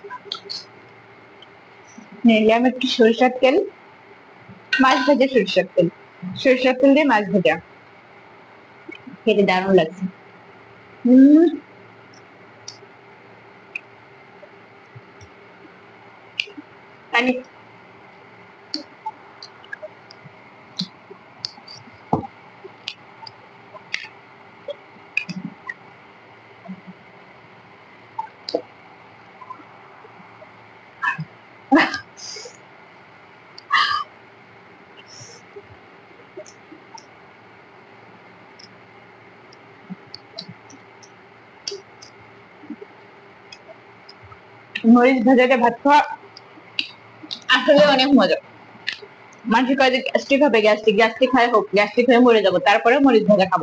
হ্যাঁ, নিলাম একটু সরিষার তেল, মাছ ভাজা সরিষার তেল। সরিষার তেল দিয়ে মাছ ভাজা। খেতে দারুণ লাগছে। হম মরিচ ভাজাটা ভাত খাওয়া? আসলে অনেক মজা। মানুষ কয়েক গ্যাস্ট্রিক হবে গ্যাস্ট্রিক গ্যাস্ট্রিক হয়ে হোক গ্যাস্ট্রিক হয়ে মরে যাব, তারপরে মরিচ ভাজা খাব।